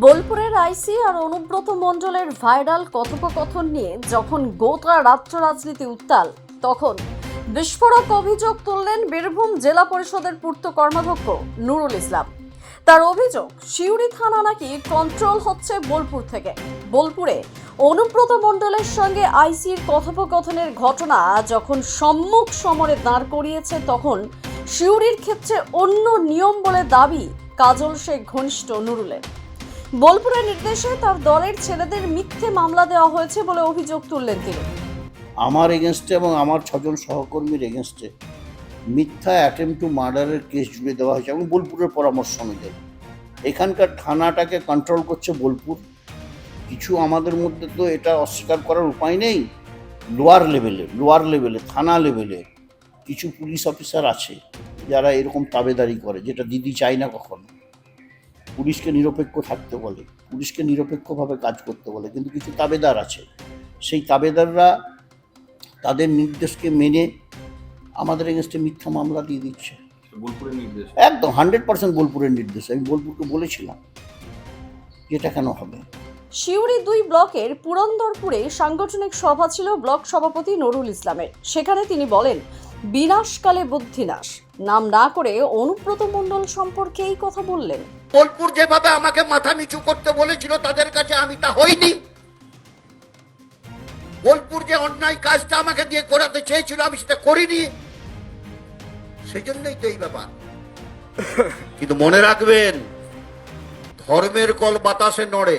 বোলপুরের আইসি আর অনুব্রত মণ্ডলের ভাইরাল কথোপকথন নিয়ে যখন গোটা রাজ্য রাজনীতি উত্তাল, তখন বিস্ফোরক অভিযোগ তুললেন বীরভূম জেলা পরিষদের পূর্ত কর্মাধ্যক্ষ নুরুল ইসলাম। তার অভিযোগ শিউরি থানা নাকি কন্ট্রোল হচ্ছে বোলপুর থেকে। বোলপুরে অনুব্রত মণ্ডলের সঙ্গে আইসির কথোপকথনের ঘটনা যখন সম্মুখ সমরে দাঁড় করিয়েছে, তখন শিউরির ক্ষেত্রে অন্য নিয়ম বলে দাবি কাজল শেখ ঘনিষ্ঠ নুরুলের। বোলপুরের নির্দেশে তার দলের ছেলেদের মিথ্যে মামলা দেওয়া হয়েছে বলে অভিযোগ তুললেন তিনি। আমার এগেনস্টে এবং আমার ছজন সহকর্মীর এগেনস্টে মিথ্যা অ্যাটেম্প টু মার্ডারের কেস জুড়ে দেওয়া হয়েছে এবং বোলপুরের পরামর্শ অনুযায়ী। এখানকার থানাটাকে কন্ট্রোল করছে বোলপুর। কিছু আমাদের মধ্যে তো এটা অস্বীকার করার উপায় নেই। লোয়ার লেভেলে লোয়ার লেভেলে থানা লেভেলে কিছু পুলিশ অফিসার আছে যারা এরকম তাবেদারি করে, যেটা দিদি চায় না কখনো। পুলিশকে নিরপেক্ষ থাকতে বলে পুলিশকে নিরপেক্ষভাবে কাজ করতে বলে কিন্তু কিছু তাবেদার আছে। সেই তাবেদাররা তাদের নির্দেশকে মেনে আমাদের এগেনস্টে মিথ্যা মামলা দিয়ে দিচ্ছে। বোলপুরের নির্দেশ। একদম হান্ড্রেড পার্সেন্ট বোলপুরের নির্দেশ আমি বোলপুরকে বলেছিলাম এটা কেন হবে। শিউরি দুই ব্লকের পুরন্দরপুরে সাংগঠনিক সভা ছিল ব্লক সভাপতি নুরুল ইসলামের। সেখানে তিনি বলেন বিনাশকালে বুদ্ধিনাশ নাম না করে অনুব্রত মণ্ডল সম্পর্কে এই কথা বললেন। বোলপুর যেভাবে আমাকে মাথা নিচু করতে বলেছিল, তাদের কাছে আমি তা হইনি। বোলপুর যে অন্যায় কাজটা আমাকে দিয়ে করাতে চেয়েছিল, আমি সেটা করিনি। সেই জন্যই তো এই ব্যাপার। কিন্তু মনে রাখবেন, ধর্মের কল বাতাসে নড়ে।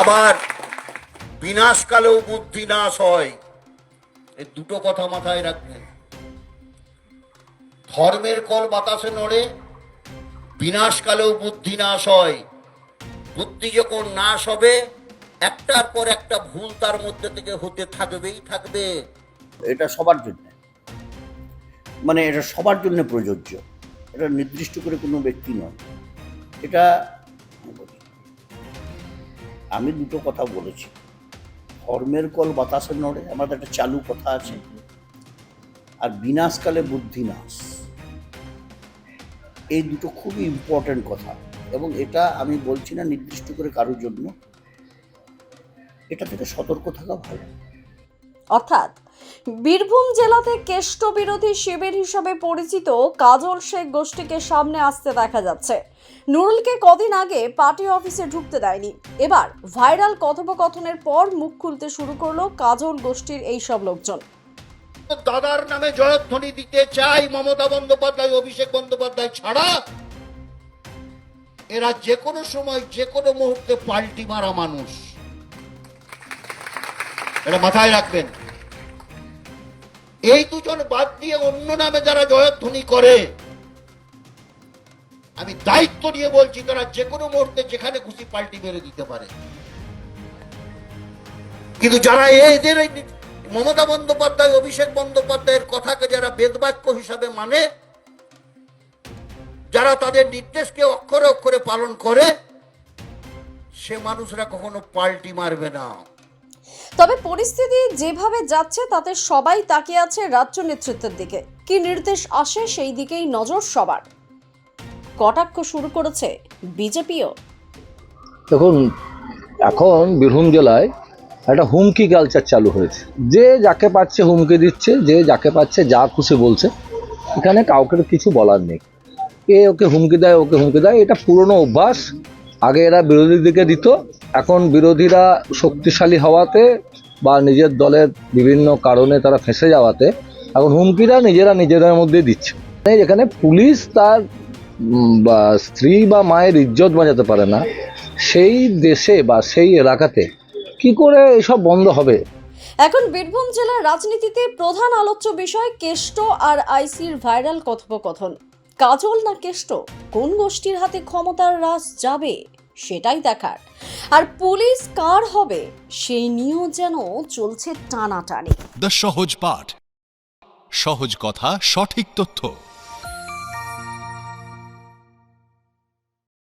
আবার বিনাশকালেও বুদ্ধি নাশ হয়। এই দুটো কথা মাথায় রাখবেন। ধর্মের কল বাতাসে নড়ে, বিনাশকালেও বুদ্ধি নাশ হয়। বুদ্ধি যখন নাশ হবে, একটার পর একটা ভুল তার মধ্যে থেকে হতে থাকবেই থাকবে। এটা সবার জন্য। মানে এটা সবার জন্য প্রযোজ্য। এটা নির্দিষ্ট করে কোনো ব্যক্তি নয়। এটা আমি দুটো কথা বলেছি। ধর্মের কল বাতাসে নড়ে, আমাদের একটা চালু কথা আছে। আর বিনাশকালে বুদ্ধি নাশ। এই দুটো খুবই ইম্পর্ট্যান্ট কথা। এবং এটা আমি বলছি না নির্দিষ্ট করে কারোর জন্য। এটা থেকে সতর্ক থাকা ভালো। অর্থাৎ বীরভূম জেলাতে কেষ্ট বিরোধী শিবির হিসাবে পরিচিত কাজল শেখ গোষ্ঠীকে সামনে আসতে দেখা যাচ্ছে। নুরুলকে কদিন আগে পার্টি অফিসে ঢুকতে দেয়নি। এবার ভাইরাল কথোপকথনের পর মুখ খুলতে শুরু করল কাজল গোষ্ঠীর এই সব লোকজন। দাদার নামে জয়ধ্বনি দিতে চাই মমতা বন্দ্যোপাধ্যায়, অভিষেক বন্দ্যোপাধ্যায় ছাড়া। এরা যে কোনো সময় যে কোনো মুহূর্তে পাল্টি মারা মানুষ। এটা মাথায় রাখবেন। এই দুজন বাদ দিয়ে অন্য নামে যারা জয়ধ্বনি করে, আমি দায়িত্ব নিয়ে বলছি, তারা যে কোনো মুহূর্তে যেখানে খুশি পাল্টি মেরে দিতে পারে। কিন্তু যারা এদের মমতা বন্দ্যোপাধ্যায়, অভিষেক বন্দ্যোপাধ্যায়ের কথাকে যারা বেদবাক্য হিসাবে মানে যারা তাদের নির্দেশকে অক্ষরে অক্ষরে পালন করে, সে মানুষরা কখনো পাল্টি মারবে না। তবে পরিস্থিতি যেভাবে যাচ্ছে, তাতে সবাই তাকিয়ে আছে রাজ্য নেতৃত্বের দিকে। কি নির্দেশ আসে সেই দিকেই নজর সবার। কটাক্ষ শুরু করেছে বিজেপিও। দেখুন, এখন বীরভূম জেলায় একটা হুমকি কালচার চালু হয়েছে। যে যাকে পাচ্ছে হুমকি দিচ্ছে, যে যাকে পাচ্ছে যা খুশি বলছে, এখানে কাউকে কিছু বলার নেই। এ ওকে হুমকি দেয়, ওকে হুমকি দেয়, এটা পুরনো অভ্যাস। আগে এরা বিরোধীদেরকে দিত এখন বিরোধীরা শক্তিশালী হওয়াতে বা নিজের দলের বিভিন্ন কারণে তারা ফেঁসে যাওয়াতে এখন হুমকিরা নিজেরা নিজেদের মধ্যে দিচ্ছে। এখানে পুলিশ তার বা স্ত্রী বা মায়ের ইজ্জত বাঁচাতে পারে না। সেই দেশে বা সেই এলাকাতে কি করে এসব বন্ধ হবে? এখন বীরভূম জেলার রাজনীতিতে প্রধান আলোচ্য বিষয় কেষ্ট আর আইসির ভাইরাল কথোপকথন। কাজল না কেষ্ট? কোন গোষ্ঠীর হাতে ক্ষমতার রাস যাবে? সেটাই দেখার। আর পুলিশ কার হবে, সেই নিয়েও যেন চলছে টানাটানি। দ্য সহজ পাঠ, সহজ কথা, সঠিক তথ্য।